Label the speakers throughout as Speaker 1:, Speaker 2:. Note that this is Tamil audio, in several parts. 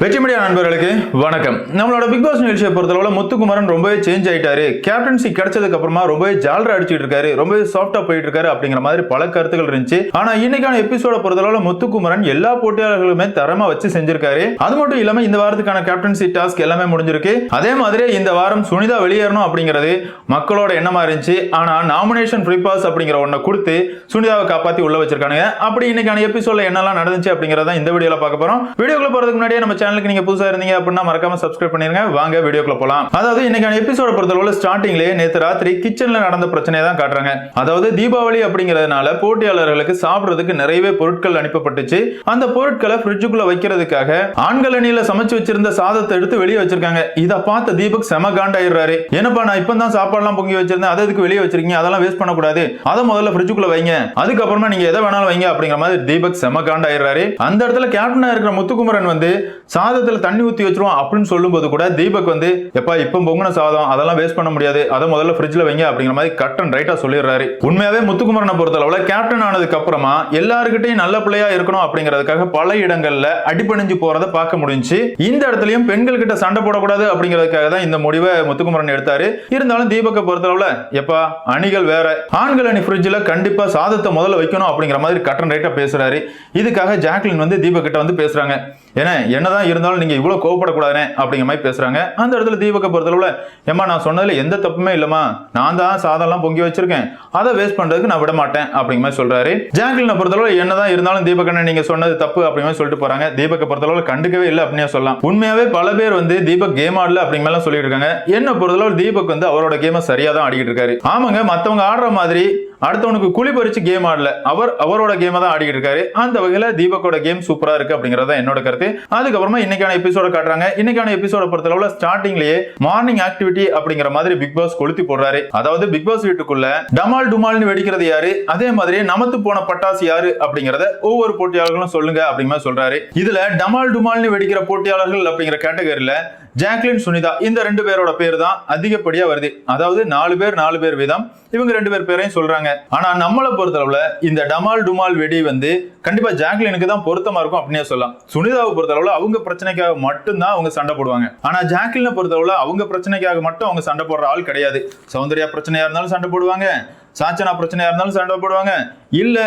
Speaker 1: வெற்றி மீடியா நண்பர்களுக்கு வணக்கம். நம்மளோட பிக் பாஸ் நிகழ்ச்சியை பொறுத்தளவுல முத்துக்குமரன் ரொம்பவே சேஞ்ச் ஆயிட்டாரு. கேப்டன்சி கிடைச்சதுக்கு அப்புறமா ரொம்பவே ஜாலரா அடிச்சுட்டு இருக்காரு. ரொம்பவே சாஃப்டா போயிட்டு இருக்காரு அப்படிங்கிற மாதிரி பல கருத்துக்கள் இருந்துச்சு. ஆனா இன்னைக்கான எபிசோட பொறுத்தளவுல முத்துக்குமரன் எல்லா போட்டியாளர்களுமே தரமா வச்சு செஞ்சிருக்காரு. அது மட்டும் இல்லாம இந்த வாரத்துக்கான கேப்டன்சி டாஸ்க் எல்லாமே முடிஞ்சிருக்கு. அதே மாதிரி இந்த வாரம் சுனிதா வெளியேறணும் அப்படிங்கிறது மக்களோட எண்ணமா இருந்துச்சு. ஆனா நாமினேஷன் ஃப்ரீ பாஸ் அப்படிங்கிற ஒன்னை கொடுத்து சுனிதாவை காப்பாத்தி உள்ள வச்சிருக்காங்க அப்படி இன்னைக்கான எபிசோட்ல என்னெல்லாம் நடந்துச்சு அப்படிங்கறத இந்த வீடியோல பார்க்க போறோம். வீடியோக்குள்ள போறதுக்கு முன்னாடியே நம்ம சேனலுக்கு நீங்க புதுசா இருந்தீங்க அப்படின்னா மறக்காம சப்ஸ்கிரைப் பண்ணிருங்க. வாங்க வீடியோக்குள்ள போலாம். அதாவது இன்னைக்கான எபிசோட பொறுத்தளவுல ஸ்டார்டிங்லேயே நேற்று ராத்திரி கிச்சன்ல நடந்த பிரச்சனையை தான் காட்டுறாங்க. அதாவது தீபாவளி அப்படிங்கறதுனால போட்டியாளர்களுக்கு சாப்பிடுறதுக்கு நிறையவே பொருட்கள் அனுப்பப்பட்டுச்சு. அந்த பொருட்களை ஃப்ரிட்ஜுக்குள்ள வைக்கிறதுக்காக ஆண்கள் அணியில சமைச்சு வச்சிருந்த சாதத்தை எடுத்து வெளியே வச்சிருக்காங்க. இதை பார்த்த தீபக் செம காண்டாயிடுறாரு. என்னப்பா நான் இப்போ தான் சாப்பாடுலாம் பொங்கி வச்சிருந்தேன். அதை வெளியே வச்சிருக்கீங்க? அதெல்லாம் வேஸ்ட் பண்ணக்கூடாது. அதை முதல்ல ஃப்ரிட்ஜுக்குள்ள வைங்க. அதுக்கப்புறமா நீங்க எதை வேணாலும் வைங்க அப்படிங்கிற மாதிரி தீபக் செம காண்டாயிடுறாரு. அந்த இடத்துல கேப்டனா இருக்கிற முத்துக்குமரன் வந்து சாதத்தில் தண்ணி ஊற்றி வச்சிருவோம் அப்படின்னு சொல்லும்போது கூட தீபக் வந்து எப்பா இப்போ பொங்கின சாதம் அதெல்லாம் வேஸ்ட் பண்ண முடியாது. அதை முதல்ல ஃப்ரிட்ஜில் வைங்க அப்படிங்கிற மாதிரி கட்டன் ரைட்டாக சொல்லிடுறாரு. உண்மையாவே முத்துக்குமரனை பொறுத்தளவுல கேப்டன் ஆனதுக்கு அப்புறமா எல்லாருக்கிட்டையும் நல்ல பிள்ளையா இருக்கணும் அப்படிங்கிறதுக்காக பல இடங்கள்ல அடிபணிஞ்சு போகிறத பார்க்க முடிஞ்சுச்சு. இந்த இடத்துலயும் பெண்கள் கிட்ட சண்டை போடக்கூடாது அப்படிங்கிறதுக்காக தான் இந்த முடிவை முத்துக்குமரன் எடுத்தாரு. இருந்தாலும் தீபக்கை பொறுத்தளவுல எப்பா அணிகள் வேற. ஆண்கள் அணி ஃப்ரிட்ஜில் கண்டிப்பா சாதத்தை முதல்ல வைக்கணும் அப்படிங்கிற மாதிரி கட்டன் ரைட்டா பேசுறாரு. இதுக்காக ஜாக்லின் வந்து தீபக் கிட்ட வந்து பேசுறாங்க. ஏன்னா என்னதான் இருந்தாலும் நீங்க இவ்வளவு கோவப்படக்கூடாதுனே அப்படிங்கிற மாதிரி பேசுறாங்க. அந்த இடத்துல தீபக்கை பொறுத்தளவுல ஏமா நான் சொன்னதுல எந்த தப்புமே இல்லைம்மா. நான் தான் சாதம்லாம் பொங்கி வச்சிருக்கேன். அதை வேஸ்ட் பண்றதுக்கு நான் விட மாட்டேன் அப்படிங்கிற மாதிரி சொல்றாரு. ஜாக்லினை பொறுத்தளவு என்னதான் இருந்தாலும் தீபக்கண்ண நீங்க சொன்னது தப்பு அப்படிங்கிற மாதிரி சொல்லிட்டு போறாங்க. தீபக்கை பொறுத்தளவு கண்டுக்கவே இல்லை அப்படின்னு சொல்லலாம். உண்மையாவே பல பேர் வந்து தீபக் கேம் ஆடல அப்படிங்கிற மாதிரி சொல்லிட்டு இருக்காங்க. என்ன பொறுத்தளவு தீபக் வந்து அவரோட கேமை சரியா தான் ஆடிக்கிட்டு இருக்காரு. ஆமாங்க மத்தவங்க ஆடுற மாதிரி அடுத்தவனுக்கு குழி பறிச்சு கேம் ஆடல. அவர் அவரோட கேமை தான் ஆடிக்கிட்டு இருக்காரு. அந்த வகையில தீபக்கோட கேம் சூப்பரா இருக்கு அப்படிங்கறத என்னோட கருத்து. அதுக்கப்புறமா இன்னைக்கான எபிசோட காட்டுறாங்க. இன்னைக்கான எபிசோட பொறுத்தளவுல ஸ்டார்டிங்லயே மார்னிங் ஆக்டிவிட்டி அப்படிங்கிற மாதிரி பிக் பாஸ் கொளுத்தி போடுறாரு. அதாவது பிக் பாஸ் வீட்டுக்குள்ள டமால் டுமால்னு வெடிக்கிறது யாரு? அதே மாதிரி நமத்து போன பட்டாசு யாரு? அப்படிங்கறத ஒவ்வொரு போட்டியாளர்களும் சொல்லுங்க அப்படிங்கிற சொல்றாரு. இதுல டமால் டுமால்னு வெடிக்கிற போட்டியாளர்கள் அப்படிங்கிற கேட்டகரியில ஜாக்லின் சுனிதா இந்த ரெண்டு பேரோட பேர் தான் அதிகப்படியா வருது. அதாவது நாலு பேர் நாலு பேர் வீதம். இவங்க ரெண்டு பேர் பேரையும் சொல்றாங்க. ஆனா நம்மளை பொறுத்தளவுல இந்த டமால் டுமால் வெடி வந்து கண்டிப்பா ஜாக்லினுக்கு தான் பொருத்தமா இருக்கும் அப்படின்னே சொல்லலாம். சுனிதாவை பொறுத்தளவுல அவங்க பிரச்சனைக்காக மட்டும்தான் அவங்க சண்டை போடுவாங்க. ஆனா ஜாக்லினை பொறுத்தளவுல அவங்க பிரச்சனைக்காக மட்டும் அவங்க சண்டை போடுற ஆள் கிடையாது. சௌந்தர்யா பிரச்சனையா இருந்தாலும் சண்டை போடுவாங்க. சாச்சனா பிரச்சனையா இருந்தாலும் சண்டை போடுவாங்க. இல்ல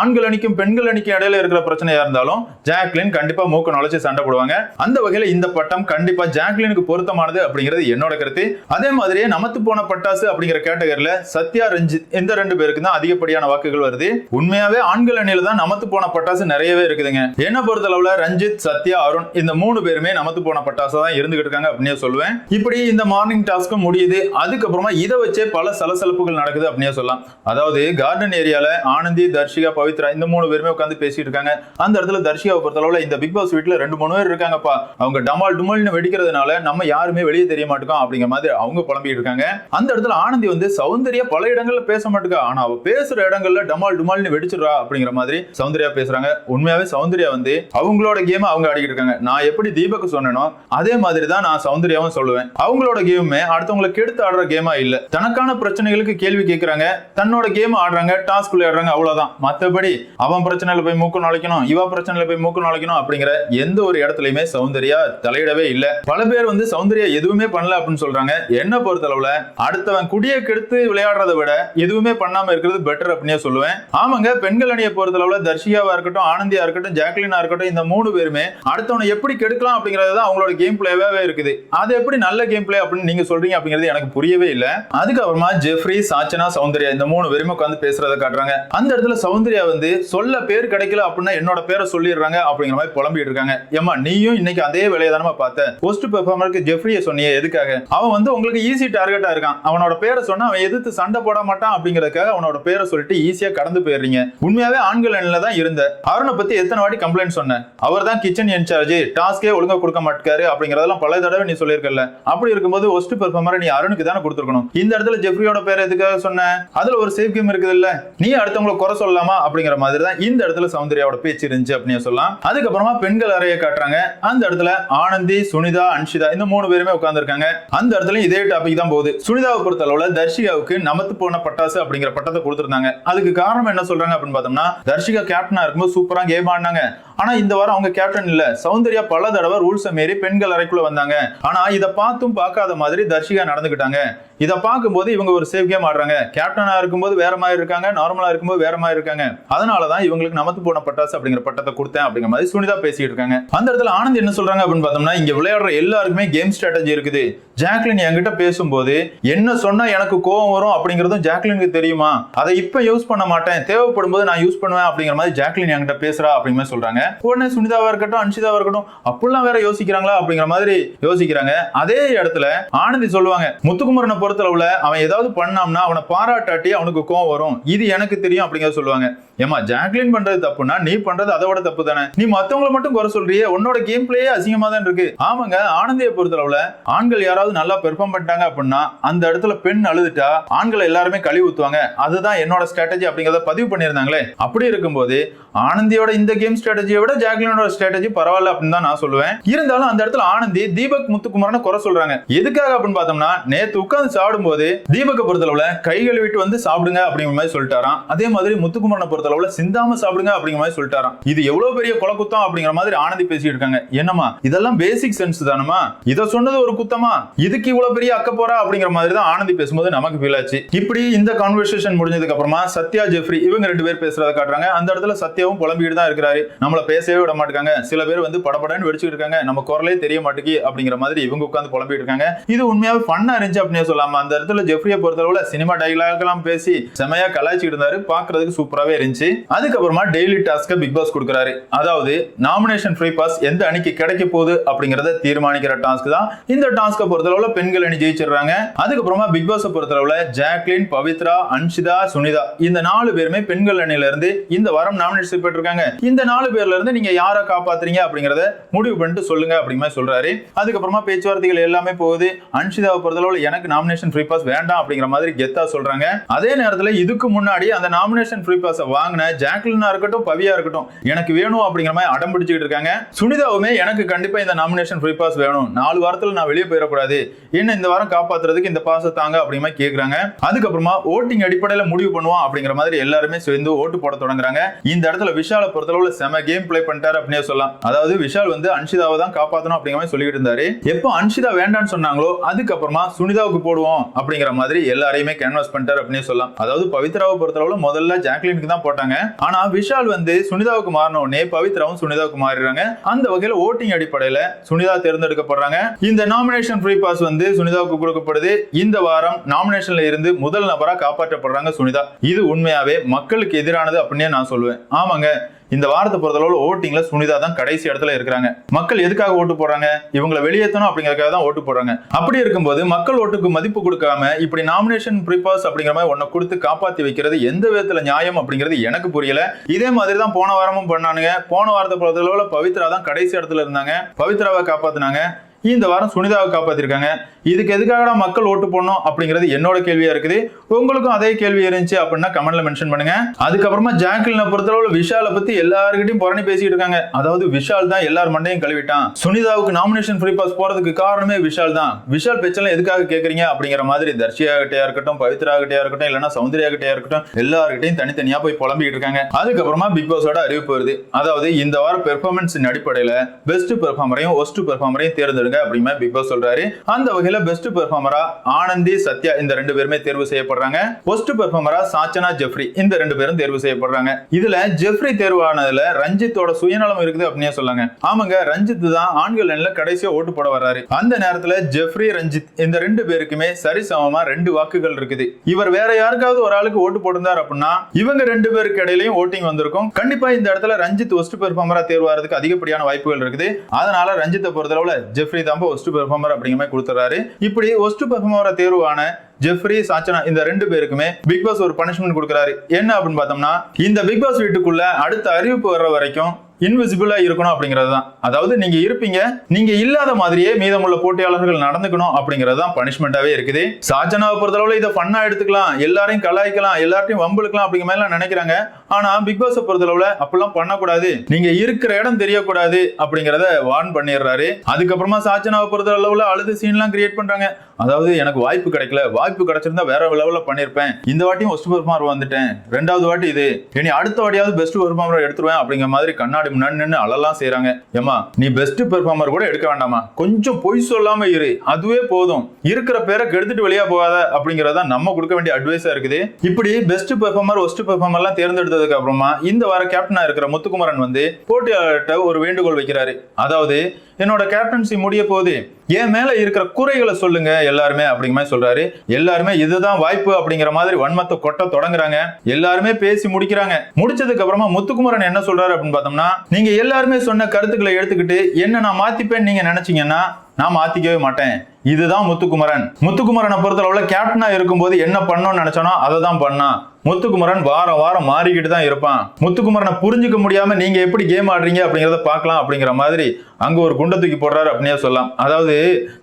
Speaker 1: ஆண்கள் அணிக்கும் பெண்கள் அணிக்கும் இடையில இருக்கிற பிரச்சனையா இருந்தாலும் ஜாக்லின் கண்டிப்பா மூக்க நுழைச்சு சண்டை போடுவாங்க. அந்த வகையில இந்த பட்டம் கண்டிப்பா ஜாக்லினுக்கு பொருத்தமானது அப்படிங்கிறது என்னோட கருத்து. அதே மாதிரியே நமத்து போன பட்டாசு அப்படிங்கிற கேட்டகரியில சத்யா ரஞ்சித் இந்த ரெண்டு பேருக்கு தான் அதிகப்படியான வாக்குகள் வருது. உண்மையாவே ஆண்கள் அணியில தான் நமத்து போன பட்டாசு நிறையவே இருக்குதுங்க. என்ன பொறுத்தளவுல ரஞ்சித் சத்யா அருண் இந்த மூணு பேருமே நமத்து போன பட்டாசு தான் இருந்துகிட்டு இருக்காங்க அப்படின்னே சொல்லுவேன். இப்படி இந்த மார்னிங் டாஸ்க்கும் முடியுது. அதுக்கப்புறமா இதை வச்சே பல சலசலப்புகள் நடக்குது அப்படின்னே சொல்லலாம். அதாவது கார்டன் ஏரியால ஆனந்தி தர்ஷிகா பவித்ரா இந்த மூணு பேருமே உட்காந்து பேசிட்டு இருக்காங்க. அந்த இடத்துல தர்ஷிகாவை பொறுத்தளவுல இந்த பிக் பாஸ் வீட்டுல ரெண்டு மூணு பேர் இருக்காங்கப்பா. அவங்க டமால் டுமால்னு வெடிக்கிறதுனால நம்ம யாருமே வெளியே தெரிய மாட்டோம் அப்படிங்கிற மாதிரி அவங்க புலம்பிட்டு இருக்காங்க. அந்த இடத்துல ஆனந்தி வந்து சௌந்தர்யா பல இடங்கள்ல பேச மாட்டுக்கா. ஆனா அவ பேசுற இடங்கள்ல டமால் டுமால்னு வெடிச்சிடுறா அப்படிங்கிற மாதிரி சௌந்தர்யா பேசுறாங்க. உண்மையாவே சௌந்தர்யா வந்து அவங்களோட கேம் அவங்க ஆடிக்கிட்டு இருக்காங்க. நான் எப்படி தீபக் சொன்னனோ அதே மாதிரி தான் நான் சௌந்தர்யாவும் சொல்லுவேன். அவங்களோட கேமுமே அடுத்தவங்களை கெடுத்து ஆடுற கேமா இல்ல. தனக்கான பிரச்சனைகளுக்கு கேள்வி கேட்கிறாங்க தன்னோட கேம் ஆடுறாங்க டாஸ்க் விளையாடுறாங்க அவ்வளவுதான். மத்தபடி அவன் பிரச்சனையில போய் மூக்கு நுழைக்கணும் இவ பிரச்சனையில போய் மூக்கு நுழைக்கணும் அப்படிங்கிற எந்த ஒரு இடத்துலயுமே சௌந்தர்யா தலையிடவே இல்ல. பல பேர் வந்து சௌந்தர்யா எதுவுமே பண்ணல அப்படின்னு சொல்றாங்க. என்ன பொறுத்தளவுல அடுத்தவன் குடிய கெடுத்து விளையாடுறதை விட எதுவுமே பண்ணாம இருக்கிறது பெட்டர் அப்படின்னே சொல்லுவேன். ஆமாங்க பெண்கள் அணியை பொறுத்தளவுல தர்ஷியாவா இருக்கட்டும் ஆனந்தியா இருக்கட்டும் ஜாக்லினா இருக்கட்டும் இந்த மூணு பேருமே அடுத்தவனை எப்படி கெடுக்கலாம் அப்படிங்கறதுதான் அவங்களோட கேம் பிளேவே இருக்குது. அது எப்படி நல்ல கேம் பிளே அப்படின்னு நீங்க சொல்றீங்க அப்படிங்கிறது எனக்கு புரியவே இல்ல. அதுக்கப்புறமா ஜெஃப்ரி சாச்சனா சௌந்தர்யா இந்த மூணு பேருமே உட்காந்து பேசுறத காட்டுறாங்க. அந்த இடத்துல சௌந்தர்யா வந்து சொல்ல பேர் கிடைக்கல அப்படின்னா என்னோட பேரை சொல்லிடுறாங்க அப்படிங்கிற மாதிரி புலம்பிட்டு இருக்காங்க. ஏமா நீயும் இன்னைக்கு அதே வேலையை தானே பார்த்த? போஸ்ட் பெர்ஃபார்மருக்கு ஜெஃப்ரியை சொன்னியே எதுக்காக? அவன் வந்து உங்களுக்கு ஈஸி டார்கெட்டா இருக்கான். அவனோட பேரை சொன்னா அவன் எதிர்த்து சண்டை போட மாட்டான் அப்படிங்கறதுக்காக அவனோட பேரை சொல்லிட்டு ஈஸியா கடந்து போயிடுறீங்க. உண்மையாவே ஆண்கள் எண்ணில தான் இருந்த. அருணை பத்தி எத்தனை வாட்டி கம்ப்ளைண்ட் சொன்னேன் அவர் தான் கிச்சன் இன்சார்ஜ் டாஸ்கே ஒழுங்கா கொடுக்க மாட்டாரு அப்படிங்கறதெல்லாம் பல தடவை நீ சொல்லியிருக்கல அப்படி இருக்கும்போது ஒஸ்ட் பெர்ஃபார்மரை நீ அருணுக்கு தானே கொடுத்துருக்கணும். இந்த இடத்துல ஜெஃப்ரியோட பேர் எதுக்காக சொன்ன? அதுல ஒரு சேஃப் கேம் இருக்குது இல்ல நீ அடுத்தவங்களை குறை சொல்லலாமா? அப்படிங்கிற மாதிரி தான் இந்த இடத்துல சௌந்தர்யாவோட பேச்சு இருந்துச்சு அப்படின்னு சொல்லலாம். அதுக்கப்புறமா பெண்கள் அறையை காட்டுறாங்க. அந்த இடத்துல ஆனந்தி சுனிதா அன்ஷிதா இந்த மூணு பேருமே உட்காந்துருக்காங்க அந்த இடத்துல இதே டாபிக் தான் போகுது. சுனிதாவை பொறுத்த அளவுல தர்ஷிகாவுக்கு நமத்து போன பட்டாசு அப்படிங்கிற பட்டத்தை கொடுத்துருந்தாங்க. அதுக்கு காரணம் என்ன சொல்றாங்க அப்படின்னு பார்த்தோம்னா தர்ஷிகா கேப்டனா இருக்கும்போது சூப்பரா கேம் ஆடினாங்க. ஆனா இந்த வாரம் அவங்க கேப்டன் இல்ல. சௌந்தர்யா பல தடவை ரூல்ஸை மீறி பெண்கள் அறைக்குள்ள வந்தாங்க. ஆனா இதை பார்த்தும் பார்க்காத மாதிரி தர்ஷிகா நடந்துக்கிட்டாங்க இதை பார்க்கும்போது இவங்க ஒரு சேஃப் கேம் ஆடுறாங்க. கேப்டனா இருக்கும்போது வேற மாதிரி இருக்காங்க. நார்மலா இருக்கும்போது வேற மாதிரி இருக்காங்க. அதனால தான் இவங்களுக்கு நமத்து போன பட்டாசு அப்படிங்கிற பட்டத்தை கொடுத்தேன் அப்படிங்கிற மாதிரி சுனிதா பேசிட்டு இருக்காங்க. அந்த இடத்துல ஆனந்த் என்ன சொல்றாங்க அப்படின்னு பார்த்தோம்னா இங்க விளையாடுற எல்லாருக்குமே கேம் ஸ்ட்ராட்டஜி இருக்குது. ஜாக்லின் என்கிட்ட பேசும்போது என்ன சொன்னா எனக்கு கோவம் வரும்? அப்படிங்கறதும் ஜாக்லினுக்கு தெரியுமா? அதை இப்ப யூஸ் பண்ண மாட்டேன். தேவைப்படும் போது நான் யூஸ் பண்ணுவேன் அப்படிங்கிற மாதிரி ஜாக்லின் என்கிட்ட பேசுறா அப்படிங்கிற சொல்றாங்க. உடனே சுனிதாவா இருக்கட்டும் அன்ஷிதாவா இருக்கட்டும் அப்படிலாம் வேற யோசிக்கிறாங்களா? அப்படிங்கிற மாதிரி யோசிக்கிறாங்க. அதே இடத்துல ஆனந்தி சொல்லுவாங்க முத்துக்குமரனை பொறுத்தளவுல அவன் ஏதாவது பண்ணாம்னா அவனை பாராட்டாட்டி அவனுக்கு கோவம் வரும். இது எனக்கு தெரியும் அப்படிங்கிறத சொல்லுவாங்க. ஏமா ஜாக்லின் பண்றது தப்புனா நீ பண்றது அதை விட தப்பு தானே. நீ மத்தவங்களை மட்டும் குறை சொல்றிய உன்னோட கேம் பிளேயே அசிங்கமா தான் இருக்கு. ஆமாங்க ஆனந்தியை பொறுத்தளவுல ஆண்கள் யாராவது நல்லா பெர்ஃபார்ம் பண்ணிட்டாங்க அப்படின்னா அந்த இடத்துல பெண் அழுதுட்டா ஆண்களை எல்லாருமே கழுவி ஊத்துவாங்க. அதுதான் என்னோட ஸ்ட்ராட்டஜி அப்படிங்கறத பதிவு பண்ணியிருந்தாங்களே. அப்படி இருக்கும்போது ஆனந்தியோட இந்த கேம் ஸ்ட்ராட்டஜியை விட ஜாக்லினோட ஸ்ட்ராட்டஜி பரவாயில்ல அப்படின்னு தான் நான் சொல்லுவேன். இருந்தாலும் அந்த இடத்துல ஆனந்தி தீபக் முத்துக்குமாரனை குறை சொல்றாங்க. எதுக்காக அப்படின்னு பார்த்தோம்னா நேத்து உட்காந்து சாப்பிடும்போது தீபக்கை பொறுத்தளவுல கை கழுவிட்டு வந்து சாப்பிடுங்க அப்படிங்கிற மாதிரி சொல்லிட்டாராம். அதே மாதிரி முத்துக்குமரனை பொறுத்தளவுல சிந்தாம சாப்பிடுங்க அப்படிங்கிற மாதிரி சொல்லிட்டாராம். இது எவ்வளவு பெரிய கொலை குத்தம் அப்படிங்கிற மாதிரி ஆனந்தி பேசிட்டு இருக்காங்க என்னமா இதெல்லாம் பேசிக் சென்ஸ் தானமா இதை சொன்னது ஒரு குத்தமா? இதுக்கு இவ்வளவு பெரிய அக்க போறா அப்படிங்கிற மாதிரி தான் ஆனந்தி பேசும்போது நமக்கு ஃபீல் ஆச்சு. இப்படி இந்த கான்வர்சேஷன் முடிஞ்சதுக்கு அப்புறமா சத்யா ஜெஃப்ரி இவங்க ரெண்டு பேர் பேசுறத காட்டுறாங்க. அந்த இடத்துல சத்யாவும் புலம்பிட்டு தான் இருக்கிறாரு. நம்மள பேசவே விட மாட்டாங்க. சில பேர் வந்து படபடன்னு வெடிச்சுட்டு இருக்காங்க. நம்ம குரலே தெரிய மாட்டேங்கி அப்படிங்கிற மாதிரி இவங்க உட்காந்து புலம்பிட்டு இருக்காங்க. இது உண்மையாவே ஃபன்னா இருந்துச்சு அப்படின்னு நம்ம அந்த இடத்துல ஜெஃப்ரியை பொறுத்தளவுல சினிமா டைலாக் எல்லாம் பேசி செமையா கலாய்ச்சிட்டு இருந்தாரு. பாக்குறதுக்கு சூப்பராகவே இருந்துச்சு. அதுக்கப்புறமா டெய்லி டாஸ்க பிக் பாஸ் கொடுக்குறாரு. அதாவது நாமினேஷன் ஃப்ரீ பாஸ் எந்த அணிக்கு கிடைக்க போகுது அப்படிங்கறத தீர்மானிக்கிற டாஸ்க் தான். இந்த டாஸ்க பொறுத்தளவுல பெண்கள் அணி ஜெயிச்சிடுறாங்க. அதுக்கப்புறமா பிக் பாஸ் பொறுத்தளவுல ஜாக்லின் பவித்ரா அன்ஷிதா சுனிதா. இந்த நாலு பேருமே பெண்கள் அணில இருந்து இந்த வாரம் நாமினேஷன் பெற்றிருக்காங்க. இந்த நாலு பேர்ல இருந்து நீங்க யாரை காப்பாத்துறீங்க அப்படிங்கறத முடிவு பண்ணிட்டு சொல்லுங்க அப்படிங்கிற மாதிரி சொல்றாரு. அதுக்கப்புறமா பேச்சுவார்த்தைகள் எல்லாமே போகுது. அன்ஷிதாவை பொறுத்தளவுல எனக்கு நாமினேஷன் ஃப்ரீ பாஸ் வேண்டாம் அப்படிங்கிற மாதிரி கெத்தா சொல்றாங்க. அதே நேரத்தில் இதுக்கு முன்னாடி அந்த நாமினேஷன் ஃப்ரீ பாஸ் வாங்கின ஜாக்லினா இருக்கட்டும் பவியா இருக்கட்டும் எனக்கு வேணும் அப்படிங்கிற மாதிரி அடம் பிடிச்சிட்டு இருக்காங்க. சுனிதாவுமே எனக்கு கண்டிப்பா இந்த நாமினேஷன் ஃப்ரீ பாஸ் வேணும். நாலு வாரத்துல நான் வெளியே போயிடக்கூடாது. என்ன இந்த வாரம் காப்பாத்துறதுக்கு இந்த பாச தாங்க அப்படிங்கிற மாதிரி கேக்குறாங்க. அதுக்கப்புறமா ஓட்டிங் அடிப்படையில முடிவு பண்ணுவோம் அப்படிங்கிற மாதிரி எல்லாருமே சேர்ந்து ஓட்டு போட தொடங்குறாங்க. இந்த இடத்துல விஷால பொறுத்தளவுல செம கேம் பிளே பண்ணிட்டாரு அப்படின்னே சொல்லலாம். அதாவது விஷால் வந்து அன்ஷிதாவை தான் காப்பாத்தணும் அப்படிங்கிற மாதிரி சொல்லிட்டு இருந்தாரு. எப்போ அன்ஷிதா வேண்டாம்னு சொன்னாங்களோ அதுக்கப்புறமா சுனிதாவுக்கு போடுவோம். அப்படிங்கிற மாதிரி எல்லாரையுமே கேன்வாஸ் பண்ணிட்டார் அப்படின்னு சொல்லலாம். அதாவது பவித்ராவை பொறுத்தளவுல முதல்ல ஜாக்லினுக்கு தான் போட்டாங்க. ஆனா விஷால் வந்து சுனிதாவுக்கு மாறின உடனே பவித்ராவும் சுனிதாவுக்கு மாறிடுறாங்க. அந்த வகையில ஓட்டிங் அடிப்படையில சுனிதா தேர்ந்தெடுக்கப்படுறாங்க. இந்த நாமினேஷன் ஃப்ரீ பாஸ் வந்து சுனிதாவுக்கு கொடுக்கப்படுது. இந்த வாரம் நாமினேஷன்ல இருந்து முதல் நபரா காப்பாற்றப்படுறாங்க சுனிதா. இது உண்மையாவே மக்களுக்கு எதிரானது அப்படின்னே நான் சொல்லுவேன் ஆமாங்க. இந்த வாரத்தை பொறுத்தளவு ஓட்டிங்ல சுனிதா தான் கடைசி இடத்துல இருக்கிறாங்க. மக்கள் எதுக்காக ஓட்டு போடுறாங்க? இவங்களை வெளியேற்றணும் அப்படிங்கறதுக்காக தான் ஓட்டு போடுறாங்க. அப்படி இருக்கும்போது மக்கள் ஓட்டுக்கு மதிப்பு கொடுக்காம இப்படி நாமினேஷன் ப்ரிபாஸ் அப்படிங்கிற மாதிரி ஒன்ன கொடுத்து காப்பாத்தி வைக்கிறது எந்த விதத்துல நியாயம் அப்படிங்கிறது எனக்கு புரியல. இதே மாதிரி தான் போன வாரமும் பண்ணானுங்க. போன வாரத்தை பொறுத்தளவுல பவித்ரா தான் கடைசி இடத்துல இருந்தாங்க. பவித்ராவை காப்பாத்தினாங்க. இந்த வாரம் சுனிதாவை காப்பாத்திருக்காங்க. இதுக்கு எதுக்காக மக்கள் ஓட்டு போடணும் அப்படிங்கிறது என்னோட கேள்வியா இருக்குது. உங்களுக்கும் அதே கேள்வி இருந்துச்சு அப்படின்னா கமெண்ட்ல மென்ஷன் பண்ணுங்க. அதுக்கப்புறமா ஜாக்லினை பொறுத்தளவு விஷாலை பத்தி எல்லாருக்கிட்டையும் புறணி பேசிட்டு இருக்காங்க. அதாவது விஷால் தான் எல்லார் மண்டையும் கழுவிட்டான். சுனிதாவுக்கு நாமினேஷன் ஃப்ரீ பாஸ் போறதுக்கு காரணமே விஷால் தான். விஷால் பேச்செல்லாம் எதுக்காக கேக்குறீங்க அப்படிங்கிற மாதிரி தர்ஷியாகட்டையா இருக்கட்டும் பவித்ரா இருக்கட்டும் இல்லைன்னா சௌந்தர்யா இருக்கட்டும் எல்லாருக்கிட்டையும் தனித்தனியா போய் புலம்பிட்டு இருக்காங்க. அதுக்கப்புறமா பிக் பாஸோட அறிவிப்பு வருது. அதாவது இந்த வாரம் பெர்ஃபார்மன்ஸின் அடிப்படையில் பெஸ்ட் பெர்ஃபார்மரையும் ஒஸ்ட் பெர்ஃபார்மரையும் தேர்ந்தெடுங்க. அப்படிமே பிக் பாஸ் சொல்றாரு. அந்த வகையில பெஸ்ட் பெர்ஃபார்மரா ஆனந்தி சத்யா இந்த ரெண்டு பேருமே தேர்வு செய்யப்படுறாங்க. ஒஸ்ட் பெர்ஃபார்மரா சாச்சனா ஜெஃப்ரி இந்த ரெண்டு பேரும் தேர்வு செய்யப்படுறாங்க. இதுல ஜெஃப்ரி தேர்வானதுல ரஞ்சித்தோட சுயநலம் இருக்குது அப்படின்னே சொல்லாங்க. ஆமாங்க ரஞ்சித் தான் ஆண்கள் எண்ணில் கடைசியா ஓட்டு போட வர்றாரு. அந்த நேரத்துல ஜெஃப்ரி ரஞ்சித் இந்த ரெண்டு பேருக்குமே சரிசமமா ரெண்டு வாக்குகள் இருக்குது. இவர் வேற யாருக்காவது ஒரு ஆளுக்கு ஓட்டு போட்டிருந்தார் அப்படின்னா இவங்க ரெண்டு பேருக்கு இடையிலையும் ஓட்டிங் வந்திருக்கும். கண்டிப்பா இந்த இடத்துல ரஞ்சித் ஒஸ்ட் பெர்ஃபார்மரா தேர்வாகிறதுக்கு அதிகப்படியான வாய்ப்புகள் இருக்குது. அதனால ரஞ்சித்தை பொறுத்தளவுல ஜெஃப்ரி தான் ஒஸ்ட் பெர்ஃபார்மர் அப்படிங்கிற மாதிரி கொடுத்துறாரு. இப்படி ஒஸ்ட் பெர்ஃபார்மரை தேர்வான ஜெஃப்ரி சாச்சனா இந்த ரெண்டு பேருக்குமே பிக் பாஸ் ஒரு பனிஷ்மெண்ட் கொடுக்குறாரு. என்ன அப்படின்னு பார்த்தோம்னா இந்த பிக் பாஸ் வீட்டுக்குள்ள அடுத்த அறிவிப்பு வர்ற வரைக்கும் இன்விசிபிளாக இருக்கணும் அப்படிங்கிறது தான் அதாவது நீங்கள் இருப்பீங்க நீங்கள் இல்லாத மாதிரியே மீதமுள்ள போட்டியாளர்கள் நடந்துக்கணும் அப்படிங்கிறது தான் பனிஷ்மெண்ட்டாகவே இருக்குது. சாஜனாவை பொறுத்தளவில் இதை ஃபன்னாக எடுத்துக்கலாம் எல்லாரையும் கலாய்க்கலாம் எல்லார்ட்டையும் வம்புழுக்கலாம் அப்படிங்கிற மாதிரிலாம் நினைக்கிறாங்க. ஆனால் பிக் பாஸை பொறுத்தளவில் அப்படிலாம் பண்ணக்கூடாது. நீங்கள் இருக்கிற இடம் தெரியக்கூடாது அப்படிங்கிறத வார்ன் பண்ணிடுறாரு. அதுக்கப்புறமா சாஜனாவை பொறுத்த அழுது சீன்லாம் கிரியேட் பண்ணுறாங்க அதாவது எனக்கு வாய்ப்பு கிடைக்கல. வாய்ப்பு கிடைச்சிருந்தா வேற லெவலில் பண்ணியிருப்பேன் இந்த வாட்டியும் ஃபர்ஸ்ட் பெர்ஃபார்மர் வந்துட்டேன். ரெண்டாவது வாட்டி இது. இனி அடுத்த வாட்டியாவது பெஸ்ட் பெர்ஃபார்மர் எடுத்துருவேன் அப்படிங்கிற மாதிரி கண்ணாடி முன்னாடி நின்று அழலாம் செய்யறாங்க ஏமா நீ பெஸ்ட் பெர்ஃபார்மர் கூட எடுக்க வேண்டாமா கொஞ்சம் பொய் சொல்லாம இரு. அதுவே போதும். இருக்கிற பேரை கெடுத்துட்டு வெளியா போகாத அப்படிங்கறத நம்ம கொடுக்க வேண்டிய அட்வைஸா இருக்குது. இப்படி பெஸ்ட் பெர்ஃபார்மர் ஒஸ்ட் பெர்ஃபார்மர்லாம் தேர்ந்தெடுத்ததுக்கு அப்புறமா இந்த வார கேப்டனா இருக்கிற முத்துக்குமரன் வந்து போட்டியாளர்கிட்ட ஒரு வேண்டுகோள் வைக்கிறாரு. அதாவது என்னோட கேப்டன்சி முடிய போகுது. என் மேல இருக்கிற குறைகளை சொல்லுங்க எல்லாருமே அப்படிங்கிற மாதிரி சொல்றாரு. எல்லாருமே இதுதான் வாய்ப்பு அப்படிங்கிற மாதிரி வன்மத்தை கொட்ட தொடங்குறாங்க. எல்லாருமே பேசி முடிக்கிறாங்க. முடிச்சதுக்கு அப்புறமா முத்துக்குமரன் என்ன சொல்றாரு அப்படின்னு பார்த்தோம்னா நீங்க எல்லாருமே சொன்ன கருத்துக்களை எடுத்துக்கிட்டு என்ன நான் மாத்திப்பேன்னு நீங்க நினைச்சீங்கன்னா நான் மாத்திக்கவே மாட்டேன். இதுதான் முத்துக்குமரன். முத்துக்குமரனை பொறுத்தளவுல கேப்டனா இருக்கும்போது என்ன பண்ணணும்னு நினைச்சானோ அதை தான் பண்ணான் முத்துக்குமரன் வாரம் வாரம் மாறிக்கிட்டு தான் இருப்பான். முத்துக்குமரனை புரிஞ்சுக்க முடியாம நீங்க எப்படி கேம் ஆடுறீங்க அப்படிங்கிறத பார்க்கலாம் அப்படிங்கிற மாதிரி அங்க ஒரு குண்டை தூக்கி போடுறாரு அப்படின்னே சொல்லலாம். அதாவது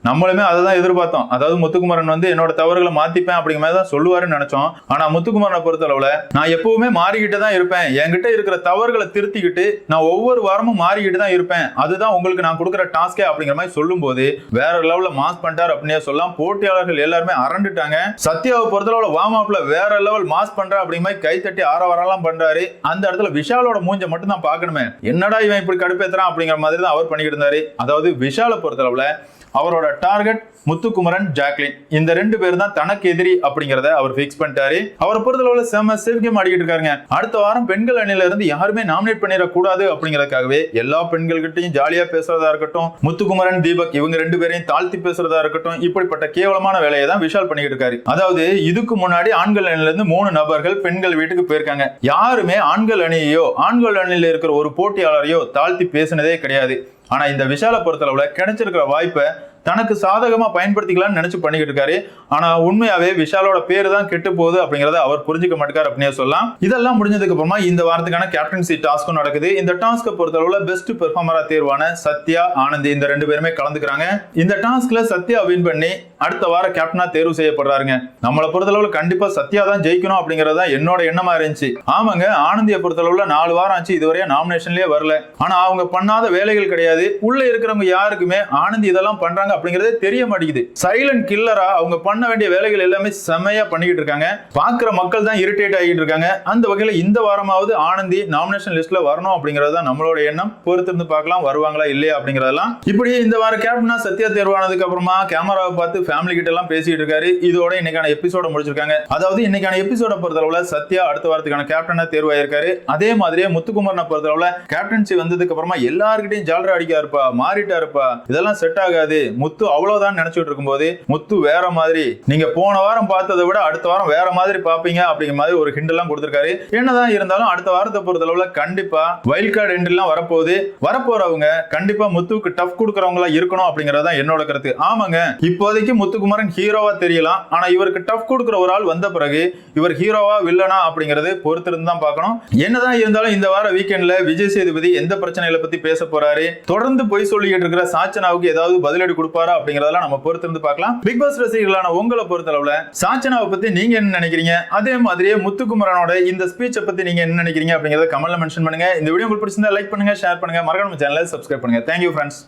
Speaker 1: நம்மளுமே அதை தான் எதிர்பார்த்தோம். அதாவது முத்துக்குமரன் வந்து என்னோட தவறுகளை மாத்திப்பேன் அப்படிங்கிற மாதிரி தான் சொல்லுவாருன்னு நினைச்சோம். ஆனா முத்துக்குமரனை பொறுத்தளவுல நான் எப்பவுமே மாறிக்கிட்டு தான் இருப்பேன். என்கிட்ட இருக்கிற தவறுகளை திருத்திக்கிட்டு நான் ஒவ்வொரு வாரமும் மாறிக்கிட்டு தான் இருப்பேன். அதுதான் உங்களுக்கு நான் கொடுக்குற டாஸ்கே அப்படிங்கிற மாதிரி சொல்லும்போது வேற லெவல்ல மாஸ் பண்ணிட்டார் அப்படின்னே சொல்லலாம். போட்டியாளர்கள் எல்லாருமே அரண்டுட்டாங்க. சத்யாவை பொறுத்தளவுல வார்ம் அப்ல வேற லெவல் மாஸ் பண்றா அப்படிங்கிற மாதிரி கை தட்டி ஆரவாரம் பண்றாரு. அந்த இடத்துல விஷாலோட மூஞ்ச மட்டும் தான் பார்க்கணுமே. என்னடா இவன் இப்படி கடுப்பேத்துறான் அப்படிங்கிற மாதிரி தான் அவர் பண்ணிக்கிட்டு இருந்தாரு. அதாவது விஷாலை பொறுத்தளவுல அவரோட டார்கெட் முத்துக்குமரன் ஜாக்லின். இந்த ரெண்டு பேர் தான் தனக்கு எதிரி அப்படிங்கறத அவர் ஃபிக்ஸ் பண்ணிட்டாரு. அவரை பொறுத்தளவுல செம சேஃப் கேம் ஆடிக்கிட்டு இருக்காருங்க. அடுத்த வாரம் பெண்கள் அணில இருந்து யாருமே நாமினேட் பண்ணிடக்கூடாது அப்படிங்கறதுக்காகவே எல்லா பெண்கள்கிட்டையும் ஜாலியா பேசுறதா இருக்கட்டும் முத்துக்குமரன் தீபக் இவங்க ரெண்டு பேரையும் தாழ்த்தி பேசுறதா இருக்கட்டும் இப்படிப்பட்ட கேவலமான வேலையை தான் விஷால் பண்ணிக்கிட்டு இருக்காரு. அதாவது இதுக்கு முன்னாடி ஆண்கள் அணில இருந்து மூணு நபர்கள் பெண்கள் வீட்டுக்கு போயிருக்காங்க. யாருமே ஆண்கள் அணியையோ ஆண்கள் அணியில் இருக்கிற ஒரு போட்டியாளரையோ தாழ்த்தி பேசினதே கிடையாது. ஆனால் இந்த விஷாலை பொறுத்தளவில் கிடைச்சிருக்கிற வாய்ப்பை தனக்கு சாதகமாக பயன்படுத்திக்கலாம்னு நினைச்சு பண்ணிக்கிட்டு இருக்காரு. ஆனால் உண்மையாகவே விஷாலோட பேர் தான் கெட்டு போகுது அப்படிங்கிறத அவர் புரிஞ்சுக்க மாட்டார் அப்படின்னே சொல்லலாம். இதெல்லாம் முடிஞ்சதுக்கு அப்புறமா இந்த வாரத்துக்கான கேப்டன்சி டாஸ்க்கும் நடக்குது. இந்த டாஸ்க்கை பொறுத்தளவுல பெஸ்ட் பெர்ஃபார்மரா தேர்வான சத்யா ஆனந்தி இந்த ரெண்டு பேருமே கலந்துக்கிறாங்க. இந்த டாஸ்க்ல சத்யா வின் பண்ணி அடுத்த வாரம் கேப்டனா தேர்வு செய்யப்படுறாருங்க. நம்மளை பொறுத்தளவுல கண்டிப்பா சத்யா தான் ஜெயிக்கணும் அப்படிங்கறது தான் என்னோட எண்ணமா இருந்துச்சு. ஆமாங்க ஆனந்தியை பொறுத்தளவுல நாலு வாரம் ஆச்சு இதுவரையும் நாமினேஷன்லயே வரல. ஆனா அவங்க பண்ணாத வேலைகள் கிடையாது. உள்ள இருக்கிறவங்க யாருக்குமே ஆனந்தி இதெல்லாம் பண்றாங்க அப்படிங்கறதே தெரிய மாட்டேங்குது. சைலண்ட் கில்லரா அவங்க பண்ண வேண்டிய வேலைகள் எல்லாமே செமையா பண்ணிக்கிட்டு இருக்காங்க. பாக்குற மக்கள் தான் இரிட்டேட் ஆகிட்டு இருக்காங்க. அந்த வகையில இந்த வாரமாவது ஆனந்தி நாமினேஷன் லிஸ்ட்ல வரணும் அப்படிங்கறது தான் நம்மளோட எண்ணம். பொறுத்திருந்து பார்க்கலாம் வருவாங்களா இல்லையா அப்படிங்கறதெல்லாம். இப்படி இந்த வாரம் கேப்டனா சத்யா தேர்வானதுக்கு அப்புறமா கேமராவை பார்த்து ஃபேமிலி கிட்ட எல்லாம் பேசிட்டு இருக்காரு. இதோட இன்னைக்கான எபிசோட முடிச்சிருக்காங்க. அதாவது இன்னைக்கான எபிசோட பொறுத்தளவுல சத்யா அடுத்த வாரத்துக்கான கேப்டனா தேர்வாயிருக்காரு. அதே மாதிரியே முத்துக்குமரனை பொறுத்தளவுல கேப்டன்சி வந்ததுக்கு அப்புறமா எல்லாருக்கிட்டையும் ஜாலரா அடிக்கா இருப்பா மாறிட்டா இருப்பா இதெல்லாம் செட் ஆகாது. முத்து அவ்வளவுதான் நினைச்சிட்டு இருக்கும்போது முத்து வேற மாதிரி நீங்க போன வாரம் பார்த்ததை விட அடுத்த வாரம் வேற மாதிரி பாப்பீங்க அப்படிங்கிற மாதிரி ஒரு ஹிண்ட் எல்லாம் கொடுத்திருக்காரு. என்னதான் இருந்தாலும் அடுத்த வாரத்தை பொறுத்தளவுல கண்டிப்பா வைல்ட் கார்டு ஹிண்ட் எல்லாம் வரப்போகுது. வரப்போறவங்க கண்டிப்பா முத்துக்கு டஃப் கொடுக்கறவங்களா இருக்கணும் அப்படிங்கறதா என்னோட கருத்து. ஆமாங்க இப்போதைக்கு முத்துக்குமரன் ஹீரோவா தெரியலாம். ஆனா இவருக்கு டஃப் கொடுக்குற ஒரு ஆள் வந்த பிறகு இவர் ஹீரோவா வில்லனா அப்படிங்கறது பொறுத்திருந்து தான் பார்க்கணும். என்னதான் இருந்தாலும் இந்த வார வீக்கெண்ட்ல விஜய் சேதுபதி எந்த பிரச்சனைகளை பத்தி பேச போறாரு? தொடர்ந்து பொய் சொல்லிட்டு இருக்கிற சாச்சனாவுக்கு ஏதாவது பதிலடி கொடுப்பாரா அப்படிங்கறதெல்லாம் நம்ம பொறுத்திருந்து பார்க்கலாம். பிக் பாஸ் ரசிகர்களான உங்களை பொறுத்தளவுல சாச்சனாவை பத்தி நீங்க என்ன நினைக்கிறீங்க? அதே மாதிரியே முத்துக்குமரனோட இந்த ஸ்பீச்சை பத்தி நீங்க என்ன நினைக்கிறீங்க அப்படிங்கறத கமெண்ட்ல மென்ஷன் பண்ணுங்க. இந்த வீடியோ உங்களுக்கு பிடிச்சிருந்தா லைக் பண்ணுங்க ஷேர் பண்ணுங்க. மறக்காம சேனலை சப்ஸ்கிரைப் பண்ணுங்க. Thank you friends